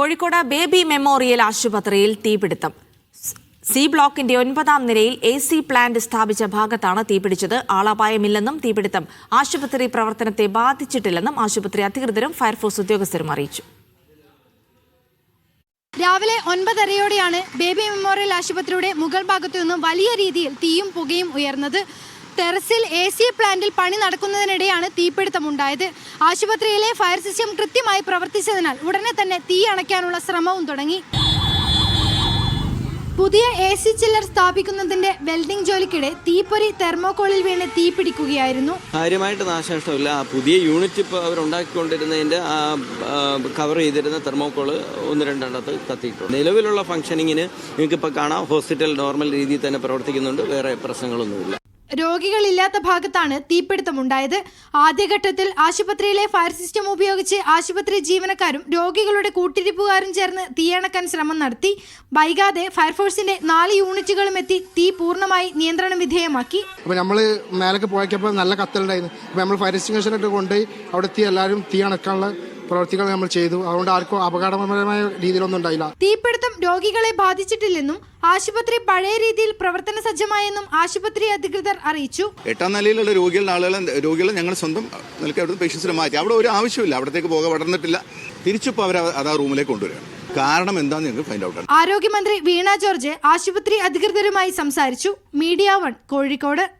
Kozhikode baby memorial ആശുപത്രിയിൽ തീപിടുത്തം. C ബ്ലോക്കിന്റെ ഒൻപതാം നിലയിൽ എ സി പ്ലാന്റ് സ്ഥാപിച്ച ഭാഗത്താണ് തീപിടിച്ചത്. ആളപായമില്ലെന്നും തീപിടുത്തം. ആശുപത്രി പ്രവർത്തനത്തെ ബാധിച്ചിട്ടില്ലെന്നും ആശുപത്രി അധികൃതരും ഫയർഫോഴ്സ് ഉദ്യോഗസ്ഥരും അറിയിച്ചു. രാവിലെ ഒൻപതരയോടെയാണ് ബേബി മെമ്മോറിയൽ ആശുപത്രിയുടെ മുകൾ ഭാഗത്തു നിന്നും വലിയ രീതിയിൽ തീയും പുകയും ഉയർന്നത്. ടെറസിൽ എ സി പ്ലാന്റിൽ പണി നടക്കുന്നതിനിടെയാണ് തീപിടുത്തമുണ്ടായത് ആശുപത്രിയിലെ ഫയർ സിസ്റ്റം കൃത്യമായി പ്രവർത്തിച്ചതിനാൽ ഉടനെ തന്നെ തീ അണയ്ക്കാനുള്ള ശ്രമവും തുടങ്ങി. പുതിയ എ സി ചില്ലർ സ്ഥാപിക്കുന്നതിന്റെ വെൽഡിംഗ് ജോലിക്കിടെ തീപ്പൊരി തെർമോകോളിൽ വീണ് തീ പിടിക്കുകയായിരുന്നു. കാര്യമായിട്ട് നാശനഷ്ടമില്ല. പുതിയ യൂണിറ്റ് ഇപ്പോൾ അവരുണ്ടാക്കിക്കൊണ്ടിരുന്നതിന്റെ കവർ ചെയ്തിരുന്ന തെർമോകോൾ ഒന്ന് രണ്ടെണ്ണത്ത് കത്തിയിട്ടുണ്ട്. നിലവിലുള്ള ഫംഗ്ഷനിങ്ങിന് നിങ്ങൾക്ക് ഇപ്പോൾ കാണാം. ഹോസ്പിറ്റൽ നോർമൽ രീതിയിൽ തന്നെ പ്രവർത്തിക്കുന്നുണ്ട്. വേറെ പ്രശ്നങ്ങളൊന്നുമില്ല. രോഗികളില്ലാത്ത ഭാഗത്താണ് തീപിടുത്തമുണ്ടായത്. ആദ്യഘട്ടത്തിൽ ആശുപത്രിയിലെ ഫയർ സിസ്റ്റം ഉപയോഗിച്ച് ആശുപത്രി ജീവനക്കാരും രോഗികളുടെ കൂട്ടിരിപ്പുകാരും ചേർന്ന് തീയണക്കാൻ ശ്രമം നടത്തി. വൈകാതെ ഫയർഫോഴ്സിന്റെ നാല് യൂണിറ്റുകളും എത്തി തീ പൂർണമായി നിയന്ത്രണ വിധേയമാക്കി. അപ്പോൾ നമ്മൾ മേലേക്ക് പോയപ്പോൾ നല്ല കത്തലുണ്ടായിരുന്നു. അപ്പോൾ നമ്മൾ ഫയർ എക്സ്റ്റിംഗ്വിഷൻ ഇട്ട് കൊണ്ടുപോയി അവിടെ എല്ലാവരും തീ അണക്കാനുള്ള പ്രവർത്തികൾ നമ്മൾ ചെയ്തു. അതുകൊണ്ട് ആർക്കും അപകടപരമായ രീതിയിലൊന്നും ഉണ്ടായില്ല. തീപിടുത്തം രോഗികളെ ബാധിച്ചിട്ടില്ലെന്നും ആശുപത്രി പഴയ രീതിയിൽ പ്രവർത്തന സജ്ജമായെന്നും ആശുപത്രി അധികൃതർ അറിയിച്ചു. എട്ടാം നിലയിലുള്ള രോഗികളുടെ ആളുകളെ രോഗികളെ ഞങ്ങൾ സ്വന്തം നിലയ്ക്ക് അവിടുത്തെ പേഷ്യൻസിനെ മാറ്റി. അവിടെ ഒരു ആവശ്യമില്ല അവിടത്തേക്ക് പോകാൻ പടർന്നിട്ടില്ല. തിരിച്ചിപ്പോൾ അവർ അത് ആ റൂമിലേക്ക് കൊണ്ടുവരികയാണ്. കാരണം എന്താന്ന് ഞങ്ങൾക്ക് ഫൈൻഡ് ഔട്ട് ആണ്. ആരോഗ്യമന്ത്രി വീണ ജോർജ് ആശുപത്രി അധികൃതരുമായി സംസാരിച്ചു. Media one Kozhikode.